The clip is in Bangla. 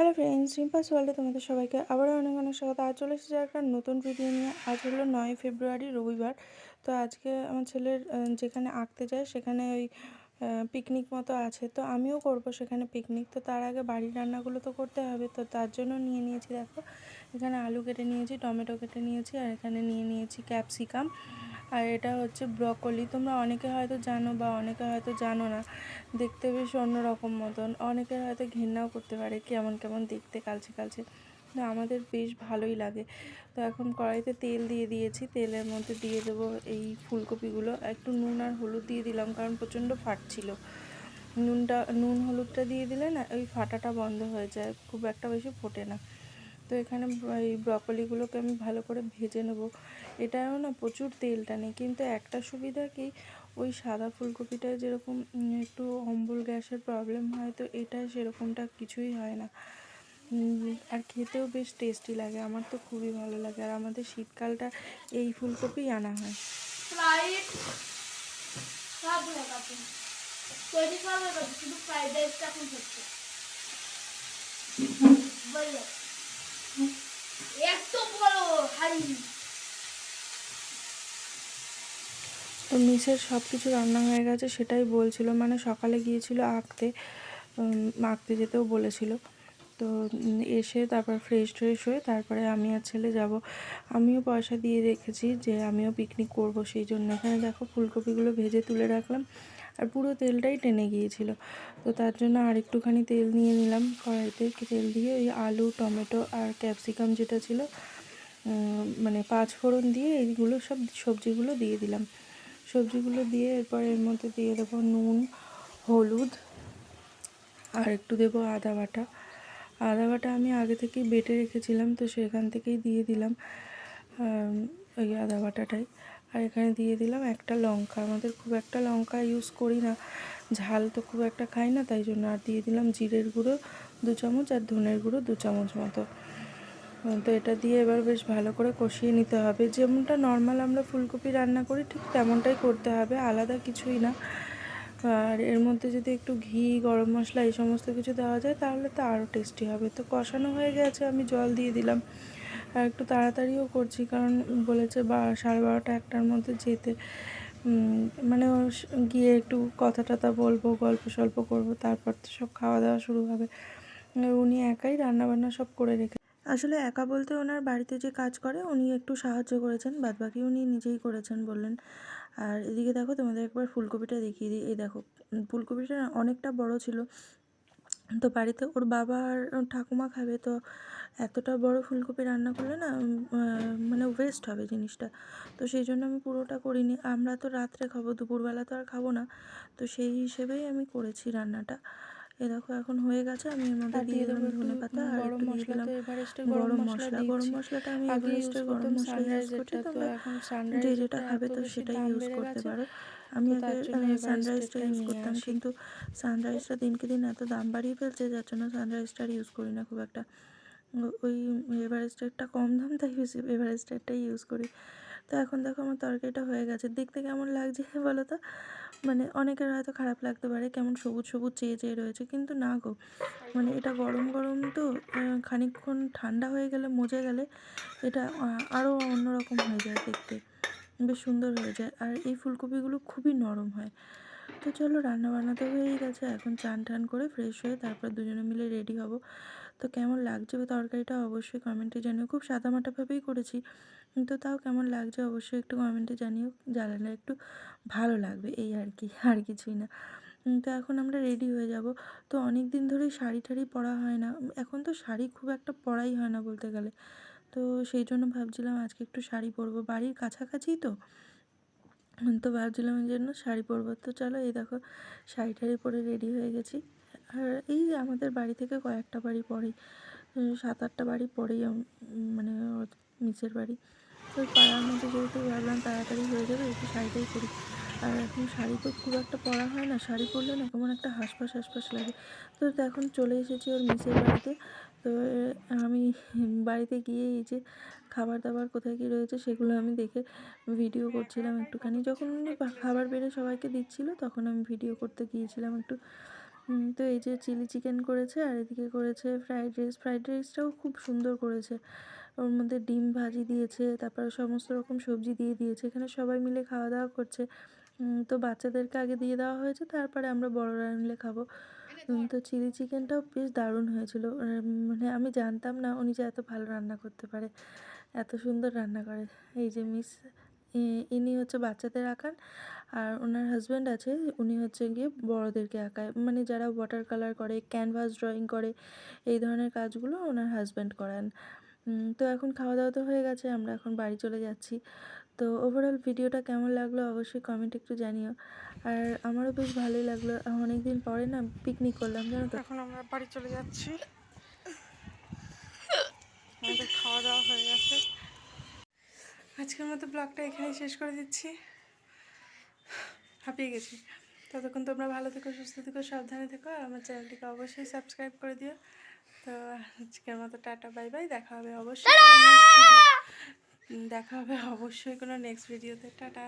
হ্যালো ফ্রেন্ডস রিম্পাস ওয়ার্ল্ডে তোমাদের সবাইকে আবারও অনেক অনেক স্বাগত। আজ চলে এসেছে একটা নতুন ভিডিও নিয়ে। আজ হলো নয় ফেব্রুয়ারি, রবিবার। তো আজকে আমার ছেলের যেখানে আঁকতে যায় সেখানে ওই পিকনিক মতো আছে। তো আমিও করব সেখানে পিকনিক তো তার আগে বাড়ির রান্নাগুলো তো করতে হবে। তো তার জন্য নিয়ে নিয়েছি দেখো, এখানে আলু কেটে নিয়েছি, টমেটো কেটে নিয়েছি, আর এখানে নিয়ে নিয়েছি ক্যাপসিকাম আর এটা হচ্ছে ব্রকলি। তোমরা অনেকে হয়তো জানো বা অনেকে হয়তো জানো না, দেখতে বেশ অন্যরকম মতন। অনেকের হয়তো ঘেন্নাও করতে পারে কেমন কেমন দেখতে কালচে কালচে। তো আমাদের বেশ ভালোই লাগে। তো এখন কড়াইতে তেল দিয়ে দিয়েছি। তেলের মধ্যে দিয়ে দেবো এই ফুলকপিগুলো। একটু নুন আর হলুদ দিয়ে দিলাম কারণ প্রচণ্ড ফাটছিল নুনটা, নুন হলুদটা দিয়ে দিলে না ওই ফাটাটা বন্ধ হয়ে যায়। খুব একটা বেশি ফোটে না। তো এখানে এই ব্রকলিগুলোকে আমি ভালো করে ভেজে নেব। এটাও না প্রচুর তেল টানে কিন্তু একটা সুবিধা কি? ওই সাদা ফুলকপিটা যেরকম একটু অম্বল গ্যাসের প্রবলেম হয়, তো এটা সেরকমটা কিছুই হয় না। আর খেতেও বেশ টেস্টি লাগে, আমার তো খুবই ভালো লাগে। আর আমাদের শীতকালটা এই ফুলকপি আনা হয়। শুধু ফ্রাইড রাইসটা এখন হচ্ছে। তো মিসের সব কিছু রান্না হয়ে গেছে, সেটাই বলছিল। মানে সকালে গিয়েছিল আঁকতে আঁকতে যেতেও বলেছিল। তো এসে তারপর ফ্রেশ ট্রেশ হয়ে তারপরে আমি আর ছেলে যাব। আমিও পয়সা দিয়ে রেখেছি যে আমিও পিকনিক করব, সেই জন্য। এখানে দেখো ফুলকপিগুলো ভেজে তুলে রাখলাম। আর পুরো তেলটাই টেনে গিয়েছিল। তো তার জন্য আর একটুখানি তেল নিয়ে নিলাম কড়াইতে। তেল দিয়ে ওই আলু, টমেটো আর ক্যাপসিকাম যেটা ছিল মানে পাঁচ ফোড়ন দিয়ে এইগুলো সব সবজিগুলো দিয়ে দিলাম। সবজিগুলো দিয়ে এরপর এর মধ্যে দিয়ে দেবো নুন, হলুদ আর একটু দেবো আদা বাটা। আদা বাটা আমি আগে থেকেই বেটে রেখেছিলাম, তো সেখান থেকেই দিয়ে দিলাম ওই আদা বাটাটাই। আর এখানে দিয়ে দিলাম একটা লঙ্কা। আমাদের খুব একটা লঙ্কা ইউজ করি না। ঝাল তো খুব একটা খাই না, তাই জন্য আর দিয়ে দিলাম জিরের গুঁড়ো দু চামচ আর ধনের গুঁড়ো দু চামচ মতো। তো এটা দিয়ে এবার বেশ ভালো করে কষিয়ে নিতে হবে। যেমনটা নর্মাল আমরা ফুলকপি রান্না করি, ঠিক তেমনটাই করতে হবে, আলাদা কিছুই না। আর এর মধ্যে যদি একটু ঘি, গরম মশলা এই সমস্ত কিছু দেওয়া যায়, তাহলে তো আরও টেস্টি হবে। তো কষানো হয়ে গেছে, আমি জল দিয়ে দিলাম। আর একটু তাড়াতাড়িও করছি, কারণ বলেছে বা, সাড়ে বারোটা একটার মধ্যে যেতে। মানে গিয়ে একটু কথা টথা বলব, গল্প সল্প করব, তারপর তো সব খাওয়া দাওয়া শুরু হবে। উনি একাই রান্নাবান্না সব করে রেখে আসলে একা বলতে ওনার বাড়িতে যে কাজ করে, উনি একটু সাহায্য করেছেন, বাদবাকি উনি নিজেই করেছেন বললেন। আর এদিকে দেখো তোমাদের একবার ফুলকপিটা দেখিয়ে দিই। এই দেখো ফুলকপিটা অনেকটা বড় ছিল তো বাড়িতে ওর বাবা আর ঠাকুমা খাবে তো এতটা বড় ফুলকপি রান্না করলে না মানে ওয়েস্ট হবে জিনিসটা। তো সেই জন্য আমি পুরোটা করিনি। আমরা তো রাত্রে খাব দুপুরবেলা তো আর খাব না। তো সেই হিসেবেই আমি করেছি রান্নাটা। এ দেখো এখন হয়ে গেছে আমি মধ্যে দিয়ে দিলাম ধনে পাতা আর একটু দিয়ে দিলাম গরম মশলা গরম মশলাটা আমি এভারেস্টের গরম মশলা ইউজ করছি তোমরা যে যেটা খাবে তো সেটাই ইউজ করতে পারো। আমি আগে সানরাইজটা ইউজ করতাম। কিন্তু সানরাইজটা দিনকে দিন এত দাম বাড়িয়ে ফেলছে যার জন্য সানরাইজটা আর ইউজ করি না খুব একটা। ওই এভারেস্টেরটা কম দাম তাই ইউজ এভারেস্টেরটাই ইউজ করি। তো এখন দেখো আমার তরকারিটা হয়ে গেছে। দেখতে কেমন লাগছে বলো তো? মানে অনেকের হয়তো খারাপ লাগতে পারে কেমন সবুজ সবুজ চেয়ে চেয়ে রয়েছে কিন্তু না গো। মানে এটা গরম গরম তো খানিকক্ষণ ঠান্ডা হয়ে গেলে মজে গেলে এটা আরও অন্যরকম হয়ে যায় দেখতে। বেশ সুন্দর হয়ে যায়। আর এই ফুলকপিগুলো খুবই নরম হয়। তো চলো রান্না বান্না তো হয়েই গেছে। এখন চান টান করে ফ্রেশ হয়ে তারপর দুজনে মিলে রেডি হব। তো কেমন লাগছে তরকারিটা অবশ্যই কমেন্টে জানিও। খুব সাদা সাদামাটাভাবেই করেছি। তো তাও কেমন লাগছে অবশ্যই একটু কমেন্টে জানিও। জানালে একটু ভালো লাগবে। এই আর কি, আর কিছুই না। তো এখন আমরা রেডি হয়ে যাব। তো অনেক দিন ধরেই শাড়ি টাড়ি পরা হয় না। এখন তো শাড়ি খুব একটা পরাই হয় না বলতে গেলে। তো সেই জন্য ভাবছিলাম আজকে একটু শাড়ি পরবো। বাড়ির কাছাকাছি তো। তো ভাবছিলাম এই জন্য শাড়ি পরবো। তো চলো এই দেখো শাড়ি টাড়ি পরে রেডি হয়ে গেছি। আর এই আমাদের বাড়ি থেকে কয়েকটা বাড়ি পরেই সাত আটটা বাড়ি পরেই মানে নিচের বাড়ি। তো পাড়ার মধ্যে যেহেতু ভাবলাম তাড়াতাড়ি হয়ে যাবে, একটু শাড়িটাই পরি। আর এখন শাড়ি তো খুব একটা পরা হয় না। শাড়ি পরলে না কেমন একটা হাঁসফাঁস হাঁসফাঁস লাগে। তো এখন চলে এসেছি ওর মিসের বাড়িতে। তো আমি বাড়িতে গিয়ে এই যে খাবার দাবার কোথায় কী রয়েছে সেগুলো আমি দেখে ভিডিও করছিলাম একটুখানি। যখন উনি খাবার বেড়ে সবাইকে দিচ্ছিল, তখন আমি ভিডিও করতে গিয়েছিলাম একটু। তো এই যে চিলি চিকেন করেছে আর এদিকে করেছে ফ্রাইড রাইস ফ্রাইড রাইসটাও খুব সুন্দর করেছে। ওর মধ্যে ডিম ভাজি দিয়েছে, তারপর সমস্ত রকম সবজি দিয়ে দিয়েছে। এখানে সবাই মিলে খাওয়া দাওয়া করছে তো বাচ্চাদেরকে আগে দিয়ে দেওয়া হয়েছে, তারপরে আমরা বড়রা মিলে খাব। তো চিলি চিকেনটাও বেশ দারুণ হয়েছিল। মানে আমি জানতাম না উনি যে এত ভালো রান্না করতে পারে এত সুন্দর রান্না করে। এই যে মিস ইনি হচ্ছে বাচ্চাদের আঁকান আর ওনার হাজব্যান্ড আছে উনি হচ্ছে গিয়ে বড়োদেরকে আঁকায়। মানে যারা ওয়াটার কালার করে ক্যানভাস ড্রয়িং করে এই ধরনের কাজগুলো ওনার হাজব্যান্ড করান। তো এখন খাওয়া দাওয়া তো হয়ে গেছে, আমরা এখন বাড়ি চলে যাচ্ছি। তো ওভারঅল ভিডিওটা কেমন লাগল অবশ্যই কমেন্ট একটু জানিও। আর আমারও বেশ ভালোই লাগল অনেক দিন পরে না পিকনিক করলাম, জানো তো। এখন আমরা বাড়ি চলে যাচ্ছি। খাওয়া দাওয়া হয়ে গেছে। আজকের মতো ব্লগটা এখানেই শেষ করে দিচ্ছি। হাঁপিয়ে গেছি। ততক্ষণ তোমরা ভালো থেকো, সুস্থ থেকো, সাবধানে থেকো, আর আমার চ্যানেলটিকে অবশ্যই সাবস্ক্রাইব করে দিও। তো আজকের মতো টাটা বাই বাই দেখা হবে অবশ্যই দেখা হবে অবশ্যই কোনো নেক্সট ভিডিওতে টাটা।